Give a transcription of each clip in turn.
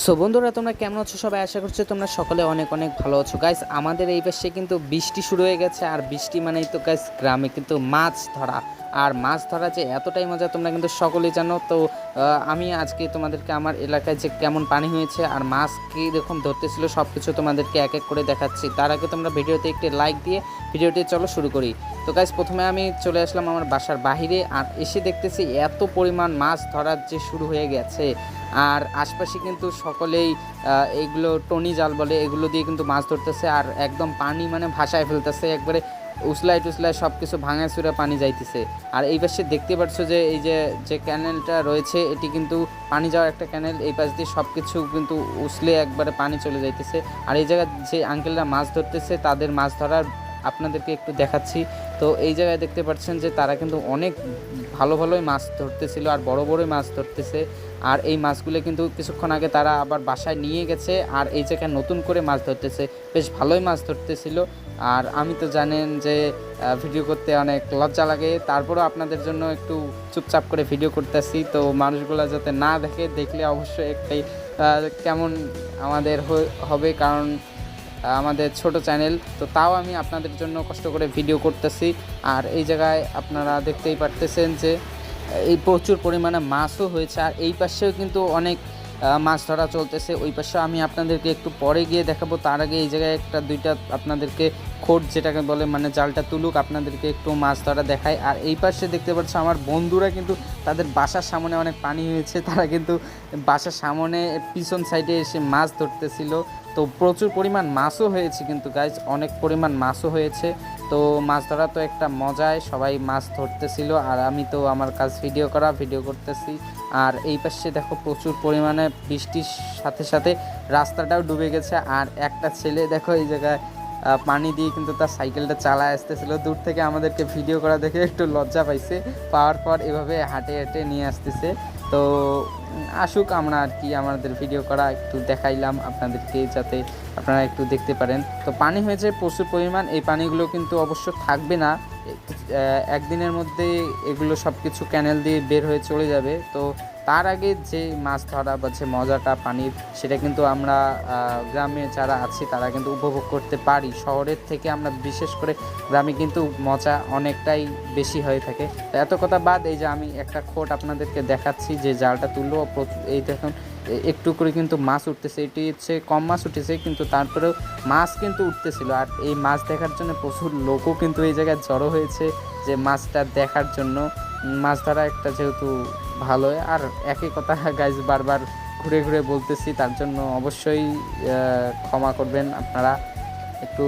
So বন্ধুরা, তোমরা কেমন আছো? সবাই আশা করছ তোমরা সকলে অনেক অনেক ভালো আছো। গাইস আমাদের এই পাশে কিন্তু বৃষ্টি শুরু হয়ে গেছে, আর বৃষ্টি মানেই তো গাইস গ্রামে কিন্তু মাছ ধরা। আর মাছ ধরা যে এতটাই মজা, তোমরা কিন্তু সকলেই জানো। তো আমি আজকে তোমাদেরকে আমার এলাকায় যে কেমন পানি হয়েছে আর মাছ কী রকম ধরতেছিল সব কিছু তোমাদেরকে এক এক করে দেখাচ্ছি। তার আগে তোমরা ভিডিওতে একটি লাইক দিয়ে ভিডিওটি চলো শুরু করি। তো গাইস প্রথমে আমি চলে আসলাম আমার বাসার বাহিরে, আর এসে দেখতেছি এত পরিমাণ মাছ ধরার যে শুরু হয়ে গেছে। আর আশপাশে কিন্তু সকলেই এইগুলো টনি জাল বলে, এগুলো দিয়ে কিন্তু মাছ ধরতেছে আর একদম পানি মানে ভাসায় ফেলতেছে, একবারে উসলাই টুসলাই সব কিছু ভাঙা চুরে পানি যাইতেছে। আর এই পাশে দেখতে পাচ্ছ যে, এই যে যে ক্যানেলটা রয়েছে, এটি কিন্তু পানি যাওয়ার একটা ক্যানেল এই পাশ দিয়ে সব কিছু কিন্তু উসলে একবারে পানি চলে যাইতেছে। আর এই জায়গায় যে আঙ্কেলরা মাছ ধরতেছে, তাদের মাছ ধরার আপনাদেরকে একটু দেখাচ্ছি। তো এই জায়গায় দেখতে পাচ্ছেন যে, তারা কিন্তু অনেক ভালো ভালোই মাছ ধরতেছিল আর বড় বড়ই মাছ ধরতেছে। আর এই মাছগুলো কিন্তু কিছুক্ষণ আগে তারা আবার বাসায় নিয়ে গেছে আর এই জায়গায় নতুন করে মাছ ধরতেছে। বেশ ভালোই মাছ ধরতেছিল। আর আমি তো জানেন যে ভিডিও করতে অনেক লজ্জা লাগে। তারপরেও আপনাদের জন্য একটু চুপচাপ করে ভিডিও করতেছি। তো মানুষগুলো যাতে না দেখে, দেখলে অবশ্যই একটাই কেমন আমাদের হবে। কারণ আমাদের ছোট চ্যানেল। তো তাও আমি আপনাদের জন্য কষ্ট করে ভিডিও করতেছি। আর এই জায়গায় আপনারা দেখতেই পারতেছেন যে এই প্রচুর পরিমাণে মাছও হয়েছে। আর এই পাশেও কিন্তু অনেক মাছ ধরা চলতেছে। ওই পাশে আমি আপনাদেরকে একটু পরে গিয়ে দেখাবো। তার আগে এই জায়গায় একটা, দুইটা আপনাদেরকে খোট যেটাকে বলে মানে জালটা তুলুক, আপনাদেরকে একটু মাছ ধরা দেখায় আর এই পাশে দেখতে পাচ্ছ আমার বন্ধুরা কিন্তু তাদের বাসার সামনে অনেক পানি হয়েছে। তারা কিন্তু বাসার সামনে পিছন সাইডে এসে মাছ ধরতেছিল। তো প্রচুর পরিমাণ মাছও হয়েছে কিন্তু গাইজ অনেক পরিমাণ মাছও হয়েছে। তো মাছ ধরা তো একটা মজায় সবাই মাছ ধরতেছিল আর আমি তো আমার কাজ ভিডিও করা ভিডিও করতেছি। আর এই পাশে দেখো প্রচুর পরিমাণে বৃষ্টির সাথে সাথে রাস্তাটাও ডুবে গেছে আর একটা ছেলে দেখো এই জায়গায় পানি দিয়ে কিন্তু তার সাইকেলটা চালায় আসতেছিল। দূর থেকে আমাদেরকে ভিডিও করা দেখে একটু লজ্জা পাইছে। পাওয়ার পর এভাবে হাঁটে হাঁটে নিয়ে আসতেছে। তো, আসুক আমরা আর কি আমাদের ভিডিও করা একটু দেখাইলাম আপনাদেরকে যাতে আপনারা একটু দেখতে পারেন। তো পানি হয়েছে প্রচুর পরিমাণ, এই পানিগুলো কিন্তু অবশ্য থাকবে না। একদিনের মধ্যে এগুলো সব কিছু ক্যানেল দিয়ে বের হয়ে চলে যাবে। তো তার আগে যে মাছ ধরা বা যে মজাটা পানির, সেটা কিন্তু আমরা গ্রামে যারা আছি, তারা কিন্তু উপভোগ করতে পারি। শহরের থেকে আমরা বিশেষ করে গ্রামে কিন্তু মজা অনেকটাই বেশি হয়ে থাকে। এত কথা বাদ, এই যে আমি একটা খোট আপনাদেরকে দেখাচ্ছি যে জালটা তুললো। এই দেখুন একটু করে কিন্তু মাছ উঠতেছে। এটি হচ্ছে কম মাছ উঠেছে, কিন্তু তারপরেও মাছ কিন্তু উঠতেছিল। আর এই মাছ দেখার জন্য প্রচুর লোকও কিন্তু এই জায়গায় জড়ো হয়েছে যে মাছটা দেখার জন্য। মাছ ধরা একটা যেহেতু ভালো, আর একই কথা গাইজ বারবার ঘুরে ঘুরে বলতেছি, তার জন্য অবশ্যই ক্ষমা করবেন আপনারা। একটু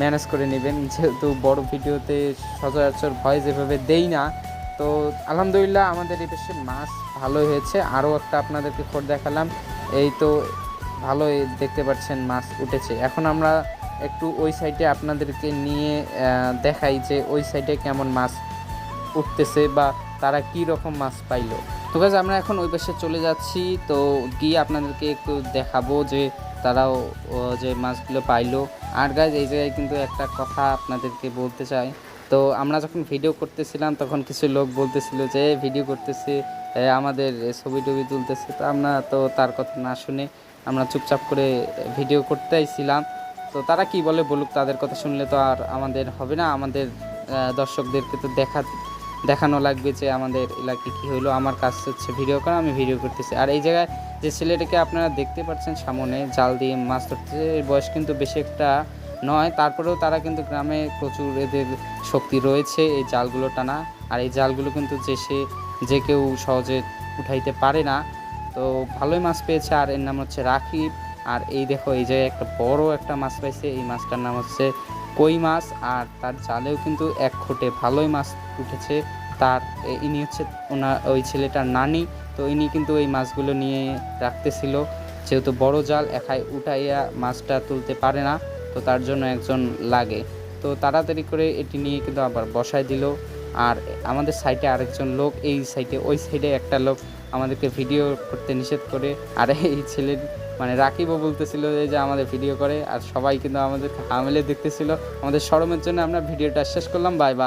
ম্যানেজ করে নেবেন, যেহেতু বড় ভিডিওতে সচরাচর ভয় যেভাবে দেই না তো আলহামদুলিল্লাহ আমাদের এই দেশে মাছ ভালোই হয়েছে। আরও একটা আপনাদেরকে খোর দেখালাম। এই তো ভালোই দেখতে পাচ্ছেন মাছ উঠেছে। এখন আমরা একটু ওই সাইডে আপনাদেরকে নিয়ে দেখাই যে ওই সাইডে কেমন মাছ উঠতেছে বা তারা কি রকম মাছ পাইলো। তো গাছ আমরা এখন ওই পাশে চলে যাচ্ছি। তো গিয়ে আপনাদেরকে একটু দেখাবো যে তারাও যে মাছগুলো পাইলো। আর গাছ এই জায়গায় কিন্তু একটা কথা আপনাদেরকে বলতে চাই। তো আমরা যখন ভিডিও করতেছিলাম, তখন কিছু লোক বলতেছিল যে ভিডিও করতেছে আমাদের ছবি টবি তুলতেছে। তো আমরা তো তার কথা না শুনে আমরা চুপচাপ করে ভিডিও করতে আইছিলাম। তো তারা কি বলে বলুক, তাদের কথা শুনলে তো আর আমাদের হবে না। আমাদের দর্শকদেরকে তো দেখা, দেখানো লাগবে যে, আমাদের এলাকায় কী হলো আমার কাজ হচ্ছে ভিডিও করা, আমি ভিডিও করতেছি। আর এই জায়গায় যে ছেলেটাকে আপনারা দেখতে পাচ্ছেন সামনে, জাল দিয়ে মাছ ধরতেছে বয়স কিন্তু বেশি একটা নয়, তারপরেও তারা কিন্তু গ্রামে প্রচুর এদের শক্তি রয়েছে, এই জালগুলো টানা। আর এই জালগুলো কিন্তু যে সে, যে কেউ সহজে উঠাইতে পারে না। তো ভালোই মাছ পেয়েছে, আর এর নাম হচ্ছে রাকিব আর এই দেখো, এই জায়গায় একটা বড় একটা মাছ পাইছে, এই মাছটার নাম হচ্ছে কই মাছ। আর তার জালেও কিন্তু এক খোটে ভালোই মাছ উঠেছে। তার ইনি হচ্ছে ওনার ওই ছেলেটার নানি। তো ইনি কিন্তু এই মাছগুলো নিয়ে রাখতেছিল। যেহেতু বড় জাল, একাই উঠাইয়া মাছটা তুলতে পারে না। তো তার জন্য একজন লাগে। তো তাড়াতাড়ি করে এটি নিয়ে কিন্তু আবার বসায় দিল। আর আমাদের সাইটে আরেকজন লোক, এই সাইটে, ওই সাইডে একটা লোক আমাদেরকে ভিডিও করতে নিষেধ করে। আর, এই ছেলের মানে রাকিবও বলতেছিল যে আমাদের ভিডিও করে। আর সবাই কিন্তু আমাদের হামেলে দেখতেছিল। আমাদের সরমের জন্য আমরা ভিডিওটা শেষ করলাম। Bye bye